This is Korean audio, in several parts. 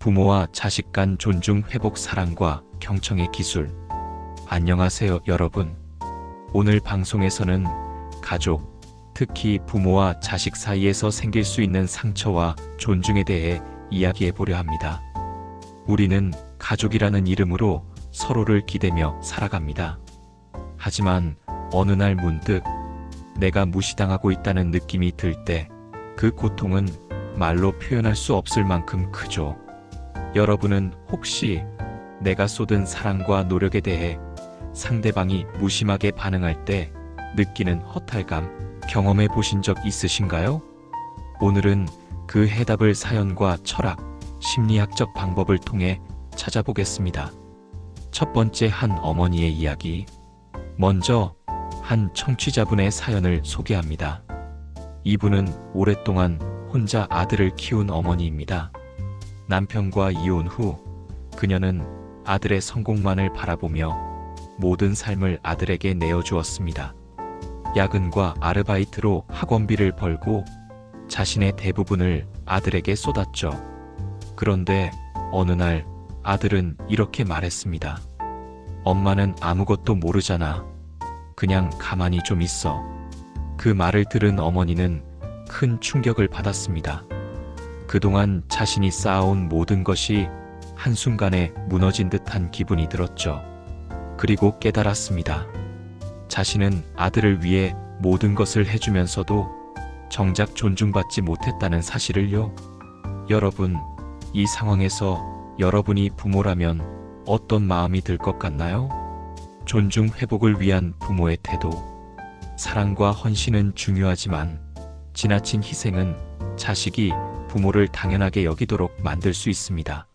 부모와 자식 간 존중 회복 사랑과 경청의 기술. 안녕하세요, 여러분. 오늘 방송에서는 가족, 특히 부모와 자식 사이에서 생길 수 있는 상처와 존중에 대해 이야기해 보려 합니다. 우리는 가족이라는 이름으로 서로를 기대며 살아갑니다. 하지만 어느 날 문득 내가 무시당하고 있다는 느낌이 들 때 그 고통은 말로 표현할 수 없을 만큼 크죠. 여러분은 혹시 내가 쏟은 사랑과 노력에 대해 상대방이 무심하게 반응할 때 느끼는 허탈감 경험해 보신 적 있으신가요? 오늘은 그 해답을 사연과 철학, 심리학적 방법을 통해 찾아보겠습니다. 첫 번째 한 어머니의 이야기. 먼저 한 청취자분의 사연을 소개합니다. 이분은 오랫동안 혼자 아들을 키운 어머니입니다. 남편과 이혼 후 그녀는 아들의 성공만을 바라보며 모든 삶을 아들에게 내어주었습니다. 야근과 아르바이트로 학원비를 벌고 자신의 대부분을 아들에게 쏟았죠. 그런데 어느 날 아들은 이렇게 말했습니다. 엄마는 아무것도 모르잖아. 그냥 가만히 좀 있어. 그 말을 들은 어머니는 큰 충격을 받았습니다. 그동안 자신이 쌓아온 모든 것이 한순간에 무너진 듯한 기분이 들었죠. 그리고 깨달았습니다. 자신은 아들을 위해 모든 것을 해주면서도 정작 존중받지 못했다는 사실을요. 여러분, 이 상황에서 여러분이 부모라면 어떤 마음이 들 것 같나요? 존중 회복을 위한 부모의 태도. 사랑과 헌신은 중요하지만 지나친 희생은 자식이 부모를 당연하게 여기도록 만들 수 있습니다.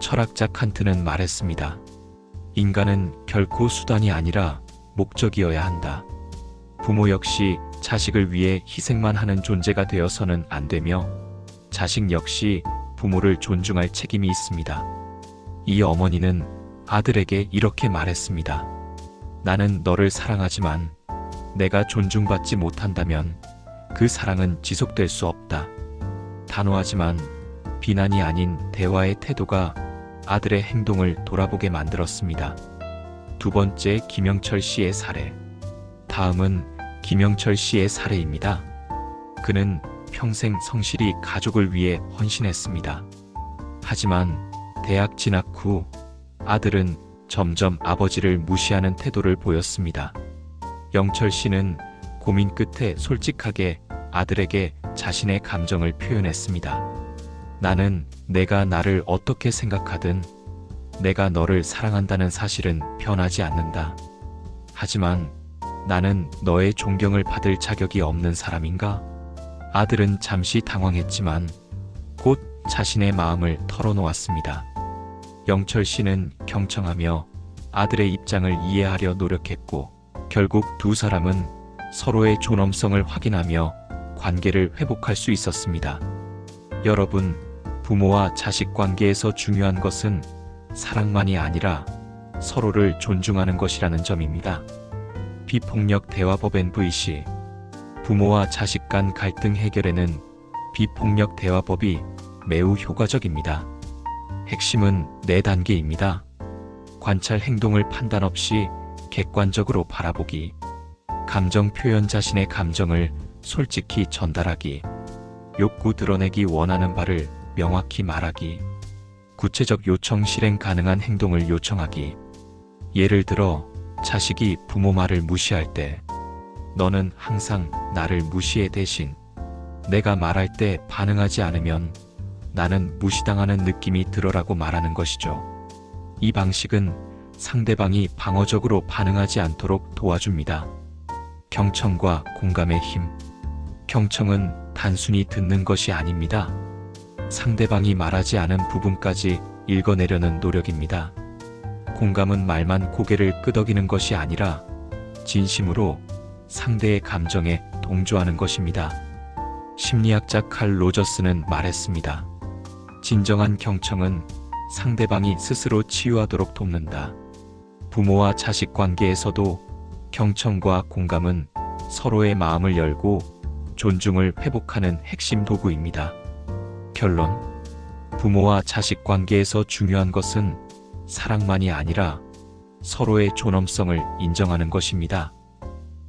철학자 칸트는 말했습니다. 인간은 결코 수단이 아니라 목적이어야 한다. 부모 역시 자식을 위해 희생만 하는 존재가 되어서는 안 되며 자식 역시 부모를 존중할 책임이 있습니다. 이 어머니는 아들에게 이렇게 말했습니다. 나는 너를 사랑하지만 내가 존중받지 못한다면 그 사랑은 지속될 수 없다. 단호하지만 비난이 아닌 대화의 태도가 아들의 행동을 돌아보게 만들었습니다. 두 번째 김영철 씨의 사례. 다음은 김영철 씨의 사례입니다. 그는 평생 성실히 가족을 위해 헌신했습니다. 하지만 대학 진학 후 아들은 점점 아버지를 무시하는 태도를 보였습니다. 영철 씨는 고민 끝에 솔직하게 아들에게 자신의 감정을 표현했습니다. 나는 내가 나를 어떻게 생각하든 내가 너를 사랑한다는 사실은 변하지 않는다. 하지만 나는 너의 존경을 받을 자격이 없는 사람인가? 아들은 잠시 당황했지만 곧 자신의 마음을 털어놓았습니다. 영철 씨는 경청하며 아들의 입장을 이해하려 노력했고 결국 두 사람은 서로의 존엄성을 확인하며 관계를 회복할 수 있었습니다. 여러분, 부모와 자식 관계에서 중요한 것은 사랑만이 아니라 서로를 존중하는 것이라는 점입니다. 비폭력 대화법엔 VC 부모와 자식 간 갈등 해결에는 비폭력 대화법이 매우 효과적입니다. 핵심은 네 단계입니다. 관찰 행동을 판단 없이 객관적으로 바라보기. 감정 표현 자신의 감정을 솔직히 전달하기. 욕구 드러내기 원하는 바를 명확히 말하기. 구체적 요청 실행 가능한 행동을 요청하기. 예를 들어, 자식이 부모 말을 무시할 때, 너는 항상 나를 무시해 대신, 내가 말할 때 반응하지 않으면 나는 무시당하는 느낌이 들어라고 말하는 것이죠. 이 방식은 상대방이 방어적으로 반응하지 않도록 도와줍니다. 경청과 공감의 힘. 경청은 단순히 듣는 것이 아닙니다. 상대방이 말하지 않은 부분까지 읽어내려는 노력입니다. 공감은 말만 고개를 끄덕이는 것이 아니라 진심으로 상대의 감정에 동조하는 것입니다. 심리학자 칼 로저스는 말했습니다. 진정한 경청은 상대방이 스스로 치유하도록 돕는다. 부모와 자식 관계에서도 경청과 공감은 서로의 마음을 열고 존중을 회복하는 핵심 도구입니다. 결론. 부모와 자식 관계에서 중요한 것은 사랑만이 아니라 서로의 존엄성을 인정하는 것입니다.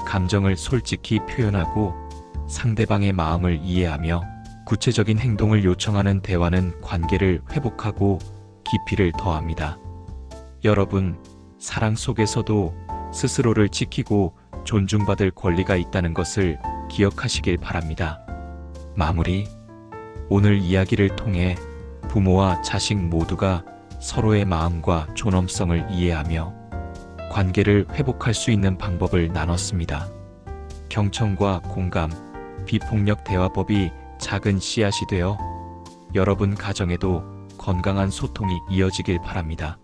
감정을 솔직히 표현하고 상대방의 마음을 이해하며 구체적인 행동을 요청하는 대화는 관계를 회복하고 깊이를 더합니다. 여러분, 사랑 속에서도 스스로를 지키고 존중받을 권리가 있다는 것을 기억하시길 바랍니다. 마무리. 오늘 이야기를 통해 부모와 자식 모두가 서로의 마음과 존엄성을 이해하며 관계를 회복할 수 있는 방법을 나눴습니다. 경청과 공감, 비폭력 대화법이 작은 씨앗이 되어 여러분 가정에도 건강한 소통이 이어지길 바랍니다.